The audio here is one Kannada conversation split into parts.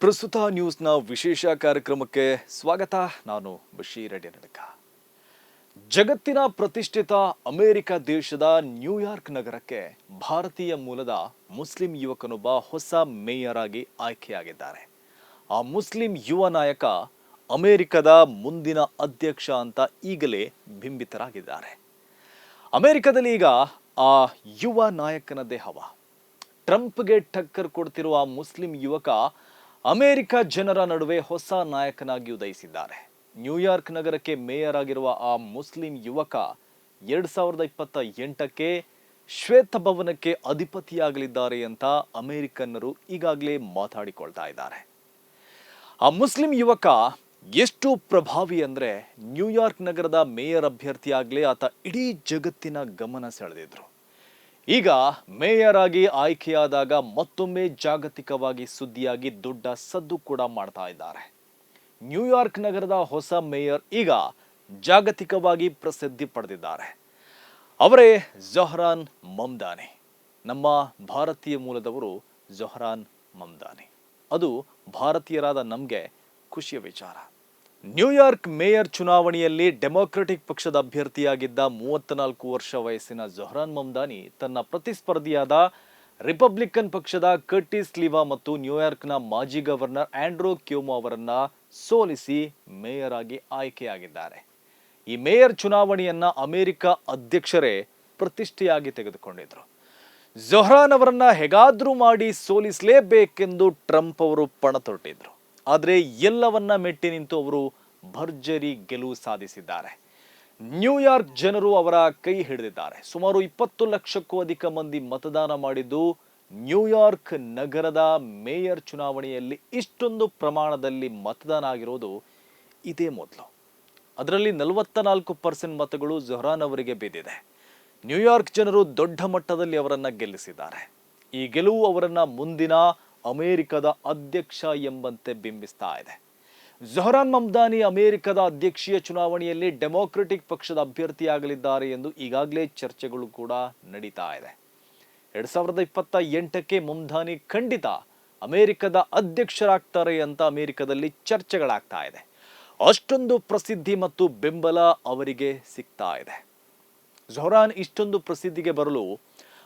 ಪ್ರಸ್ತುತ ನ್ಯೂಸ್ನ ವಿಶೇಷ ಕಾರ್ಯಕ್ರಮಕ್ಕೆ ಸ್ವಾಗತ. ನಾನು ಬಶೀರ್ ನಡಕ ಜಗತ್ತಿನ ಪ್ರತಿಷ್ಠಿತ ಅಮೆರಿಕ ದೇಶದ ನ್ಯೂಯಾರ್ಕ್ ನಗರಕ್ಕೆ ಭಾರತೀಯ ಮೂಲದ ಮುಸ್ಲಿಂ ಯುವಕನೊಬ್ಬ ಹೊಸ ಮೇಯರ್ ಆಗಿ ಆಯ್ಕೆಯಾಗಿದ್ದಾರೆ. ಆ ಮುಸ್ಲಿಂ ಯುವ ನಾಯಕ ಅಮೆರಿಕದ ಮುಂದಿನ ಅಧ್ಯಕ್ಷ ಅಂತ ಈಗಲೇ ಬಿಂಬಿತರಾಗಿದ್ದಾರೆ. ಅಮೆರಿಕದಲ್ಲಿ ಈಗ ಆ ಯುವ ನಾಯಕನ ಹವ ಟ್ರಂಪ್ಗೆ ಟಕ್ಕರ್ ಕೊಡ್ತಿರುವ ಮುಸ್ಲಿಂ ಯುವಕ ಅಮೆರಿಕ ಜನರ ನಡುವೆ ಹೊಸ ನಾಯಕನಾಗಿ ಉದಯಿಸಿದ್ದಾರೆ. ನ್ಯೂಯಾರ್ಕ್ ನಗರಕ್ಕೆ ಮೇಯರ್ ಆಗಿರುವ ಆ ಮುಸ್ಲಿಂ ಯುವಕ ಎರಡ್ ಸಾವಿರದ ಇಪ್ಪತ್ತ ಎಂಟಕ್ಕೆ ಶ್ವೇತಭವನಕ್ಕೆ ಅಧಿಪತಿಯಾಗಲಿದ್ದಾರೆ ಅಂತ ಅಮೆರಿಕನ್ನರು ಈಗಾಗಲೇ ಮಾತಾಡಿಕೊಳ್ತಾ ಇದ್ದಾರೆ. ಆ ಮುಸ್ಲಿಂ ಯುವಕ ಎಷ್ಟು ಪ್ರಭಾವಿ ಅಂದರೆ ನ್ಯೂಯಾರ್ಕ್ ನಗರದ ಮೇಯರ್ ಅಭ್ಯರ್ಥಿಯಾಗಲೇ ಆತ ಇಡೀ ಜಗತ್ತಿನ ಗಮನ ಸೆಳೆದಿದ್ರು. ಈಗ ಮೇಯರ್ ಆಗಿ ಆಯ್ಕೆಯಾದಾಗ ಮತ್ತೊಮ್ಮೆ ಜಾಗತಿಕವಾಗಿ ಸುದ್ದಿಯಾಗಿ ದೊಡ್ಡ ಸದ್ದು ಕೂಡ ಮಾಡ್ತಾ ಇದ್ದಾರೆ. ನ್ಯೂಯಾರ್ಕ್ ನಗರದ ಹೊಸ ಮೇಯರ್ ಈಗ ಜಾಗತಿಕವಾಗಿ ಪ್ರಸಿದ್ಧಿ ಪಡೆದಿದ್ದಾರೆ. ಅವರೇ ಜೊಹರಾನ್ ಮಮ್ದಾನಿ. ನಮ್ಮ ಭಾರತೀಯ ಮೂಲದವರು ಜೊಹರಾನ್ ಮಮ್ದಾನಿ. ಅದು ಭಾರತೀಯರಾದ ನಮಗೆ ಖುಷಿಯ ವಿಚಾರ. ನ್ಯೂಯಾರ್ಕ್ ಮೇಯರ್ ಚುನಾವಣೆಯಲ್ಲಿ ಡೆಮೊಕ್ರೆಟಿಕ್ ಪಕ್ಷದ ಅಭ್ಯರ್ಥಿಯಾಗಿದ್ದ ಮೂವತ್ತ್ನಾಲ್ಕು ವರ್ಷ ವಯಸ್ಸಿನ ಜೊಹ್ರಾನ್ ಮಮ್ದಾನಿ ತನ್ನ ಪ್ರತಿಸ್ಪರ್ಧಿಯಾದ ರಿಪಬ್ಲಿಕನ್ ಪಕ್ಷದ ಕರ್ಟಿಸ್ ಲಿವಾ ಮತ್ತು ನ್ಯೂಯಾರ್ಕ್ನ ಮಾಜಿ ಗವರ್ನರ್ ಆಂಡ್ರೋ ಕ್ಯೂಮೋ ಅವರನ್ನ ಸೋಲಿಸಿ ಮೇಯರ್ ಆಗಿ ಆಯ್ಕೆಯಾಗಿದ್ದಾರೆ. ಈ ಮೇಯರ್ ಚುನಾವಣೆಯನ್ನ ಅಮೆರಿಕ ಅಧ್ಯಕ್ಷರೇ ಪ್ರತಿಷ್ಠೆಯಾಗಿ ತೆಗೆದುಕೊಂಡಿದ್ರು. ಜೊಹ್ರಾನ್ ಅವರನ್ನ ಹೇಗಾದ್ರೂ ಮಾಡಿ ಸೋಲಿಸಲೇಬೇಕೆಂದು ಟ್ರಂಪ್ ಅವರು ಪಣ ತೊಟ್ಟಿದ್ರು. ಆದರೆ ಎಲ್ಲವನ್ನ ಮೆಟ್ಟಿ ನಿಂತು ಅವರು ಭರ್ಜರಿ ಗೆಲುವು ಸಾಧಿಸಿದ್ದಾರೆ. ನ್ಯೂಯಾರ್ಕ್ ಜನರು ಅವರ ಕೈ ಹಿಡಿದಿದ್ದಾರೆ. ಸುಮಾರು ಇಪ್ಪತ್ತು ಲಕ್ಷಕ್ಕೂ ಅಧಿಕ ಮಂದಿ ಮತದಾನ ಮಾಡಿದ್ದು ನ್ಯೂಯಾರ್ಕ್ ನಗರದ ಮೇಯರ್ ಚುನಾವಣೆಯಲ್ಲಿ ಇಷ್ಟೊಂದು ಪ್ರಮಾಣದಲ್ಲಿ ಮತದಾನ ಆಗಿರೋದು ಇದೇ ಮೊದಲು. ಅದರಲ್ಲಿ ನಲವತ್ತ ನಾಲ್ಕು ಪರ್ಸೆಂಟ್ ಮತಗಳು ಜೊಹ್ರಾನ್ ಅವರಿಗೆ ಬಿದ್ದಿದೆ. ನ್ಯೂಯಾರ್ಕ್ ಜನರು ದೊಡ್ಡ ಮಟ್ಟದಲ್ಲಿ ಅವರನ್ನ ಗೆಲ್ಲಿಸಿದ್ದಾರೆ. ಈ ಗೆಲುವು ಅವರನ್ನ ಮುಂದಿನ ಅಮೆರಿಕದ ಅಧ್ಯಕ್ಷ ಎಂಬಂತೆ ಬಿಂಬಿಸ್ತಾ ಇದೆ. ಜೊಹರಾನ್ ಮಮ್ದಾನಿ ಅಮೆರಿಕದ ಅಧ್ಯಕ್ಷೀಯ ಚುನಾವಣೆಯಲ್ಲಿ ಡೆಮೊಕ್ರೆಟಿಕ್ ಪಕ್ಷದ ಅಭ್ಯರ್ಥಿಯಾಗಲಿದ್ದಾರೆ ಎಂದು ಈಗಾಗಲೇ ಚರ್ಚೆಗಳು ಕೂಡ ನಡೀತಾ ಇದೆ. ಎರಡ್ ಸಾವಿರದ ಇಪ್ಪತ್ತ ಎಂಟಕ್ಕೆ ಮಮ್ದಾನಿ ಖಂಡಿತ ಅಮೆರಿಕದ ಅಧ್ಯಕ್ಷರಾಗ್ತಾರೆ ಅಂತ ಅಮೆರಿಕದಲ್ಲಿ ಚರ್ಚೆಗಳಾಗ್ತಾ ಇದೆ. ಅಷ್ಟೊಂದು ಪ್ರಸಿದ್ಧಿ ಮತ್ತು ಬೆಂಬಲ ಅವರಿಗೆ ಸಿಗ್ತಾ ಇದೆ. ಜೊಹರಾನ್ ಇಷ್ಟೊಂದು ಪ್ರಸಿದ್ಧಿಗೆ ಬರಲು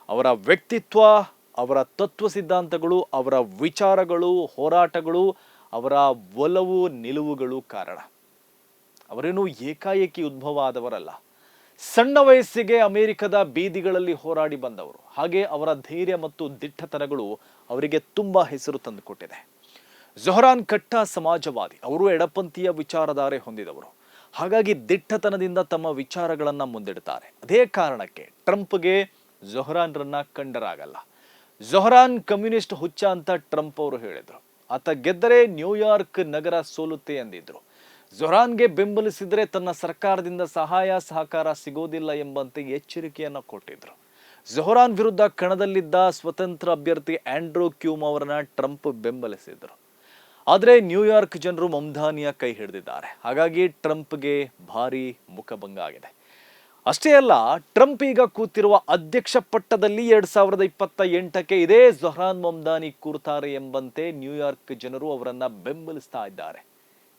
ಅವರ ವ್ಯಕ್ತಿತ್ವ ಅವರ ತತ್ವ ಸಿದ್ಧಾಂತಗಳು, ಅವರ ವಿಚಾರಗಳು, ಹೋರಾಟಗಳು, ಅವರ ಒಲವು, ನಿಲುವುಗಳು ಕಾರಣ. ಅವರೇನು ಏಕಾಏಕಿ ಉದ್ಭವ ಆದವರಲ್ಲ ಸಣ್ಣ ವಯಸ್ಸಿಗೆ ಅಮೆರಿಕದ ಬೀದಿಗಳಲ್ಲಿ ಹೋರಾಡಿ ಬಂದವರು. ಹಾಗೆ ಅವರ ಧೈರ್ಯ ಮತ್ತು ದಿಟ್ಟತನಗಳು ಅವರಿಗೆ ತುಂಬಾ ಹೆಸರು ತಂದುಕೊಟ್ಟಿದೆ. ಜೊಹರಾನ್ ಕಟ್ಟ ಸಮಾಜವಾದಿ. ಅವರು ಎಡಪಂಥೀಯ ವಿಚಾರಧಾರೆ ಹೊಂದಿದವರು. ಹಾಗಾಗಿ ದಿಟ್ಟತನದಿಂದ ತಮ್ಮ ವಿಚಾರಗಳನ್ನು ಮುಂದಿಡ್ತಾರೆ. ಅದೇ ಕಾರಣಕ್ಕೆ ಟ್ರಂಪ್ಗೆ ಜೊಹರಾನ್ರನ್ನ ಕಂಡರಾಗಲ್ಲ. ಜೊಹರಾನ್ ಕಮ್ಯುನಿಸ್ಟ್ ಹುಚ್ಚ ಅಂತ ಟ್ರಂಪ್ ಅವರು ಹೇಳಿದ್ರು. ಆತ ಗೆದ್ದರೆ ನ್ಯೂಯಾರ್ಕ್ ನಗರ ಸೋಲುತ್ತೆ ಎಂದಿದ್ರು ಜೊಹರಾನ್ಗೆ ಬೆಂಬಲಿಸಿದ್ರೆ ತನ್ನ ಸರ್ಕಾರದಿಂದ ಸಹಾಯ ಸಹಕಾರ ಸಿಗೋದಿಲ್ಲ ಎಂಬಂತೆ ಎಚ್ಚರಿಕೆಯನ್ನು ಕೊಟ್ಟಿದ್ರು. ಜೊಹರಾನ್ ವಿರುದ್ಧ ಕಣದಲ್ಲಿದ್ದ ಸ್ವತಂತ್ರ ಅಭ್ಯರ್ಥಿ ಆಂಡ್ರೋ ಕ್ಯೂಮ್ ಅವರನ್ನ ಟ್ರಂಪ್ ಬೆಂಬಲಿಸಿದ್ರು. ಆದರೆ ನ್ಯೂಯಾರ್ಕ್ ಜನರು ಮಮ್ದಾನಿಯ ಕೈ ಹಿಡಿದಿದ್ದಾರೆ. ಹಾಗಾಗಿ ಟ್ರಂಪ್ಗೆ ಭಾರಿ ಮುಖಭಂಗ ಆಗಿದೆ. ಅಷ್ಟೇ ಅಲ್ಲ, ಟ್ರಂಪ್ ಈಗ ಕೂತಿರುವ ಅಧ್ಯಕ್ಷ ಪಟ್ಟದಲ್ಲಿ ಎರಡ್ ಸಾವಿರದ ಇಪ್ಪತ್ತ ಎಂಟಕ್ಕೆ ಇದೇ ಜೊಹ್ರಾನ್ ಮೊಮ್ದಾನಿ ಕೂರ್ತಾರೆ ಎಂಬಂತೆ ನ್ಯೂಯಾರ್ಕ್ ಜನರು ಅವರನ್ನ ಬೆಂಬಲಿಸ್ತಾ ಇದ್ದಾರೆ.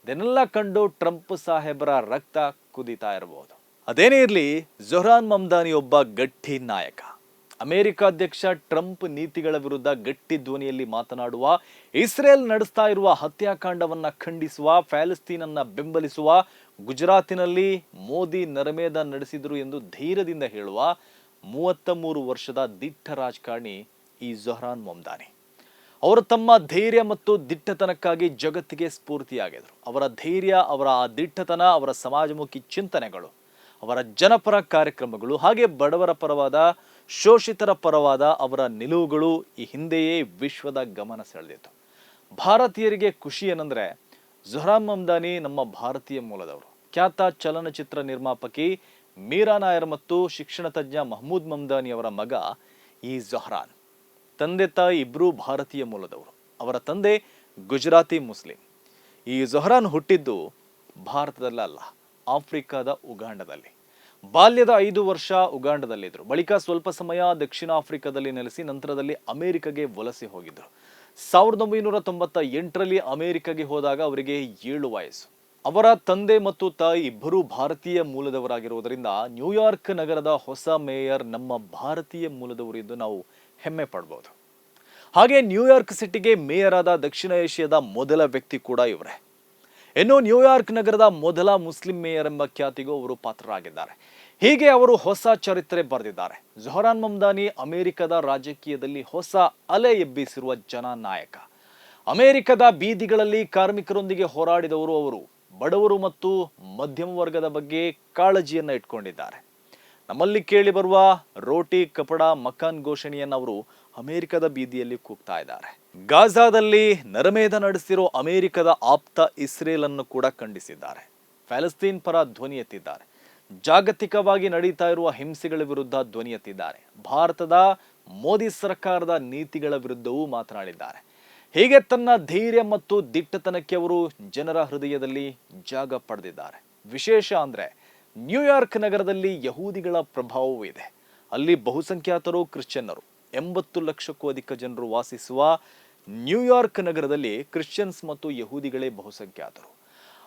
ಇದನ್ನೆಲ್ಲ ಕಂಡು ಟ್ರಂಪ್ ಸಾಹೇಬರ ರಕ್ತ ಕುದೀತಾ ಇರಬಹುದು. ಅದೇನೇ ಇರಲಿ, ಜೊಹ್ರಾನ್ ಮಮ್ದಾನಿ ಒಬ್ಬ ಗಟ್ಟಿ ನಾಯಕ. ಅಮೆರಿಕ ಅಧ್ಯಕ್ಷ ಟ್ರಂಪ್ ನೀತಿಗಳ ವಿರುದ್ಧ ಗಟ್ಟಿ ಧ್ವನಿಯಲ್ಲಿ ಮಾತನಾಡುವ, ಇಸ್ರೇಲ್ ನಡೆಸ್ತಾ ಇರುವ ಹತ್ಯಾಕಾಂಡವನ್ನು ಖಂಡಿಸುವ ಪ್ಯಾಲೆಸ್ತೀನನ್ನ ಬೆಂಬಲಿಸುವ, ಗುಜರಾತಿನಲ್ಲಿ ಮೋದಿ ನರಮೇಧ ನಡೆಸಿದರು ಎಂದು ಧೈರ್ಯದಿಂದ ಹೇಳುವ ಮೂವತ್ತ ಮೂರು ವರ್ಷದ ದಿಟ್ಟ ರಾಜಕಾರಣಿ ಈ ಜೊಹರಾನ್ ಮೊಮ್ದಾನಿ. ಅವರು ತಮ್ಮ ಧೈರ್ಯ ಮತ್ತು ದಿಟ್ಟತನಕ್ಕಾಗಿ ಜಗತ್ತಿಗೆ ಸ್ಫೂರ್ತಿಯಾಗಿದರು. ಅವರ ಧೈರ್ಯ, ಅವರ ಆ ದಿಟ್ಟತನ, ಅವರ ಸಮಾಜಮುಖಿ ಚಿಂತನೆಗಳು ಅವರ ಜನಪರ ಕಾರ್ಯಕ್ರಮಗಳು ಹಾಗೆ ಬಡವರ ಪರವಾದ, ಶೋಷಿತರ ಪರವಾದ ಅವರ ನಿಲುವುಗಳು ಈ ಹಿಂದೆಯೇ ವಿಶ್ವದ ಗಮನ ಸೆಳೆದಿತ್ತು. ಭಾರತೀಯರಿಗೆ ಖುಷಿ ಏನಂದ್ರೆ ಜೊಹರಾನ್ ಮಮ್ದಾನಿ ನಮ್ಮ ಭಾರತೀಯ ಮೂಲದವರು. ಖ್ಯಾತ ಚಲನಚಿತ್ರ ನಿರ್ಮಾಪಕಿ ಮೀರಾ ನಾಯರ್ ಮತ್ತು ಶಿಕ್ಷಣ ತಜ್ಞ ಮಹಮೂದ್ ಮಮ್ದಾನಿ ಅವರ ಮಗ ಈ ಜೊಹರಾನ್. ತಂದೆ ತಾಯಿ ಇಬ್ಬರೂ ಭಾರತೀಯ ಮೂಲದವರು. ಅವರ ತಂದೆ ಗುಜರಾತಿ ಮುಸ್ಲಿಂ. ಈ ಜೊಹರಾನ್ ಹುಟ್ಟಿದ್ದು ಭಾರತದಲ್ಲಲ್ಲ ಆಫ್ರಿಕಾದ ಉಗಾಂಡದಲ್ಲಿ. ಬಾಲ್ಯದ ಐದು ವರ್ಷ ಉಗಾಂಡದಲ್ಲಿದ್ದರು ಬಳಿಕ ಸ್ವಲ್ಪ ಸಮಯ ದಕ್ಷಿಣ ಆಫ್ರಿಕಾದಲ್ಲಿ ನೆಲೆಸಿ ನಂತರದಲ್ಲಿ ಅಮೆರಿಕಗೆ ವಲಸೆ ಹೋಗಿದ್ರು. ಸಾವಿರದ ಒಂಬೈನೂರ ತೊಂಬತ್ತ ಎಂಟರಲ್ಲಿ ಅಮೆರಿಕಗೆ ಹೋದಾಗ ಅವರಿಗೆ ಏಳು ವಯಸ್ಸು. ಅವರ ತಂದೆ ಮತ್ತು ತಾಯಿ ಇಬ್ಬರೂ ಭಾರತೀಯ ಮೂಲದವರಾಗಿರುವುದರಿಂದ ನ್ಯೂಯಾರ್ಕ್ ನಗರದ ಹೊಸ ಮೇಯರ್ ನಮ್ಮ ಭಾರತೀಯ ಮೂಲದವರು ಎಂದು ನಾವು ಹೆಮ್ಮೆ ಪಡ್ಬೋದು. ಹಾಗೆ ನ್ಯೂಯಾರ್ಕ್ ಸಿಟಿಗೆ ಮೇಯರ್ ಆದ ದಕ್ಷಿಣ ಏಷ್ಯಾದ ಮೊದಲ ವ್ಯಕ್ತಿ ಕೂಡ ಇವರೇ. ಇನ್ನು ನ್ಯೂಯಾರ್ಕ್ ನಗರದ ಮೊದಲ ಮುಸ್ಲಿಂ ಮೇಯರ್ ಎಂಬ ಖ್ಯಾತಿಗೂ ಅವರು ಪಾತ್ರರಾಗಿದ್ದಾರೆ. ಹೀಗೆ ಅವರು ಹೊಸ ಚರಿತ್ರೆ ಬರೆದಿದ್ದಾರೆ. ಜೊಹರಾನ್ ಮಮ್ದಾನಿ ಅಮೆರಿಕದ ರಾಜಕೀಯದಲ್ಲಿ ಹೊಸ ಅಲೆ ಎಬ್ಬಿಸಿರುವ ಜನನಾಯಕ. ಅಮೆರಿಕದ ಬೀದಿಗಳಲ್ಲಿ ಕಾರ್ಮಿಕರೊಂದಿಗೆ ಹೋರಾಡಿದವರು ಅವರು. ಬಡವರು ಮತ್ತು ಮಧ್ಯಮ ವರ್ಗದ ಬಗ್ಗೆ ಕಾಳಜಿಯನ್ನು ಇಟ್ಕೊಂಡಿದ್ದಾರೆ. ನಮ್ಮಲ್ಲಿ ಕೇಳಿ ಬರುವ ರೋಟಿ, ಕಪಡ ಮಕಾನ್ ಘೋಷಣೆಯನ್ನು ಅವರು ಅಮೆರಿಕದ ಬೀದಿಯಲ್ಲಿ ಕೂಗ್ತಾ ಇದ್ದಾರೆ. ಗಾಜಾದಲ್ಲಿ ನರಮೇಧ ನಡೆಸಿರೋ ಅಮೆರಿಕದ ಆಪ್ತ ಇಸ್ರೇಲ್ ಅನ್ನು ಕೂಡ ಖಂಡಿಸಿದ್ದಾರೆ. ಪ್ಯಾಲೆಸ್ತೀನ್ ಪರ ಧ್ವನಿ ಎತ್ತಿದ್ದಾರೆ. ಜಾಗತಿಕವಾಗಿ ನಡೀತಾ ಇರುವ ಹಿಂಸೆಗಳ ವಿರುದ್ಧ ಧ್ವನಿ ಎತ್ತಿದ್ದಾರೆ. ಭಾರತದ ಮೋದಿ ಸರ್ಕಾರದ ನೀತಿಗಳ ವಿರುದ್ಧವೂ ಮಾತನಾಡಿದ್ದಾರೆ. ಹೀಗೆ ತನ್ನ ಧೈರ್ಯ ಮತ್ತು ದಿಟ್ಟತನಕ್ಕೆ ಅವರು ಜನರ ಹೃದಯದಲ್ಲಿ ಜಾಗ ಪಡೆದಿದ್ದಾರೆ. ವಿಶೇಷ ಅಂದ್ರೆ ನ್ಯೂಯಾರ್ಕ್ ನಗರದಲ್ಲಿ ಯಹೂದಿಗಳ ಪ್ರಭಾವವೂ ಇದೆ ಅಲ್ಲಿ ಬಹುಸಂಖ್ಯಾತರು ಕ್ರಿಶ್ಚಿಯನ್ನರು. ಎಂಬತ್ತು ಲಕ್ಷಕ್ಕೂ ಅಧಿಕ ಜನರು ವಾಸಿಸುವ ನ್ಯೂಯಾರ್ಕ್ ನಗರದಲ್ಲಿ ಕ್ರಿಶ್ಚಿಯನ್ಸ್ ಮತ್ತು ಯಹೂದಿಗಳೇ ಬಹುಸಂಖ್ಯಾತರು.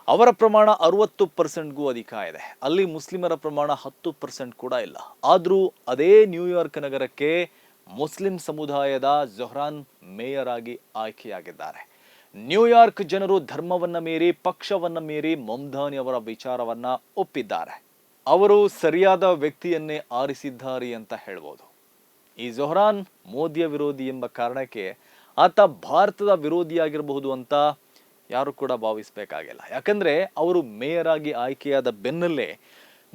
ಅವರ ಪ್ರಮಾಣ ಅರುವತ್ತು ಪರ್ಸೆಂಟ್ಗೂ ಅಧಿಕ ಇದೆ. ಅಲ್ಲಿ ಮುಸ್ಲಿಮರ ಪ್ರಮಾಣ ಹತ್ತು ಪರ್ಸೆಂಟ್ ಕೂಡ ಇಲ್ಲ. ಆದರೂ ಅದೇ ನ್ಯೂಯಾರ್ಕ್ ನಗರಕ್ಕೆ ಮುಸ್ಲಿಂ ಸಮುದಾಯದ ಜೊಹ್ರಾನ್ ಮೇಯರ್ ಆಗಿ ಆಯ್ಕೆಯಾಗಿದ್ದಾರೆ. ನ್ಯೂಯಾರ್ಕ್ ಜನರು ಧರ್ಮವನ್ನ ಮೀರಿ, ಪಕ್ಷವನ್ನ ಮೀರಿ ಮಮ್ದಾನಿ ಅವರ ವಿಚಾರವನ್ನ ಒಪ್ಪಿದ್ದಾರೆ. ಅವರು ಸರಿಯಾದ ವ್ಯಕ್ತಿಯನ್ನೇ ಆರಿಸಿದ್ದಾರೆ ಅಂತ ಹೇಳ್ಬೋದು. ಈ ಜೊಹ್ರಾನ್ ಮೋದಿಯ ವಿರೋಧಿ ಎಂಬ ಕಾರಣಕ್ಕೆ ಆತ ಭಾರತದ ವಿರೋಧಿಯಾಗಿರಬಹುದು ಅಂತ ಯಾರು ಕೂಡ ಭಾವಿಸಬೇಕಾಗಿಲ್ಲ. ಯಾಕಂದ್ರೆ ಅವರು ಮೇಯರ್ ಆಗಿ ಆಯ್ಕೆಯಾದ ಬೆನ್ನಲ್ಲೇ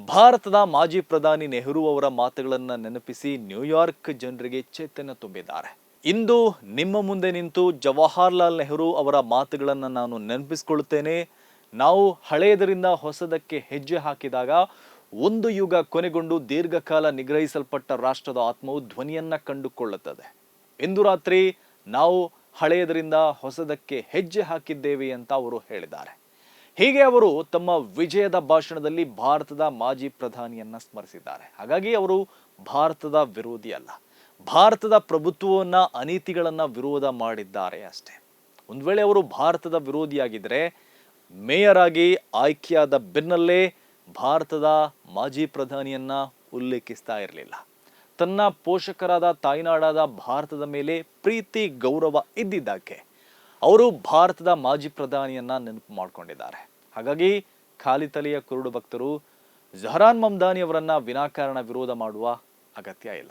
ಭಾರತದ ಮಾಜಿ ಪ್ರಧಾನಿ ನೆಹರು ಅವರ ಮಾತುಗಳನ್ನು ನೆನಪಿಸಿ ನ್ಯೂಯಾರ್ಕ್ ಜನರಿಗೆ ಚೈತನ್ಯ ತುಂಬಿದ್ದಾರೆ. ಇಂದು ನಿಮ್ಮ ಮುಂದೆ ನಿಂತು ಜವಾಹರ್ಲಾಲ್ ನೆಹರು ಅವರ ಮಾತುಗಳನ್ನು ನಾನು ನೆನಪಿಸಿಕೊಳ್ಳುತ್ತೇನೆ. ನಾವು ಹಳೆಯದರಿಂದ ಹೊಸದಕ್ಕೆ ಹೆಜ್ಜೆ ಹಾಕಿದಾಗ ಒಂದು ಯುಗ ಕೊನೆಗೊಂಡು ದೀರ್ಘಕಾಲ ನಿಗ್ರಹಿಸಲ್ಪಟ್ಟ ರಾಷ್ಟ್ರದ ಆತ್ಮವು ಧ್ವನಿಯನ್ನ ಕಂಡುಕೊಳ್ಳುತ್ತದೆ. ಇಂದು ರಾತ್ರಿ ನಾವು ಹಳೆಯದರಿಂದ ಹೊಸದಕ್ಕೆ ಹೆಜ್ಜೆ ಹಾಕಿದ್ದೇವೆ ಅಂತ ಅವರು ಹೇಳಿದ್ದಾರೆ. ಹೀಗೆ ಅವರು ತಮ್ಮ ವಿಜಯದ ಭಾಷಣದಲ್ಲಿ ಭಾರತದ ಮಾಜಿ ಪ್ರಧಾನಿಯನ್ನ ಸ್ಮರಿಸಿದ್ದಾರೆ. ಹಾಗಾಗಿ ಅವರು ಭಾರತದ ವಿರೋಧಿ ಅಲ್ಲ ಭಾರತದ ಪ್ರಭುತ್ವವನ್ನು, ಅನೀತಿಗಳನ್ನು ವಿರೋಧ ಮಾಡಿದ್ದಾರೆ ಅಷ್ಟೇ. ಒಂದು ವೇಳೆ ಅವರು ಭಾರತದ ವಿರೋಧಿಯಾಗಿದ್ದರೆ ಮೇಯರ್ ಆಗಿ ಆಯ್ಕೆಯಾದ ಬೆನ್ನಲ್ಲೇ ಭಾರತದ ಮಾಜಿ ಪ್ರಧಾನಿಯನ್ನ ಉಲ್ಲೇಖಿಸ್ತಾ ಇರಲಿಲ್ಲ. ತನ್ನ ಪೋಷಕರಾದ ತಾಯ್ನಾಡಾದ ಭಾರತದ ಮೇಲೆ ಪ್ರೀತಿ, ಗೌರವ ಇದ್ದಿದ್ದಕ್ಕೆ ಅವರು ಭಾರತದ ಮಾಜಿ ಪ್ರಧಾನಿಯನ್ನ ನೆನಪು ಮಾಡಿಕೊಂಡಿದ್ದಾರೆ. ಹಾಗಾಗಿ ಖಾಲಿ ತಲೆಯ ಕುರುಡು ಭಕ್ತರು ಜಹರಾನ್ ಮಮ್ದಾನಿ ಅವರನ್ನ ವಿನಾಕಾರಣ ವಿರೋಧ ಮಾಡುವ ಅಗತ್ಯ ಇಲ್ಲ.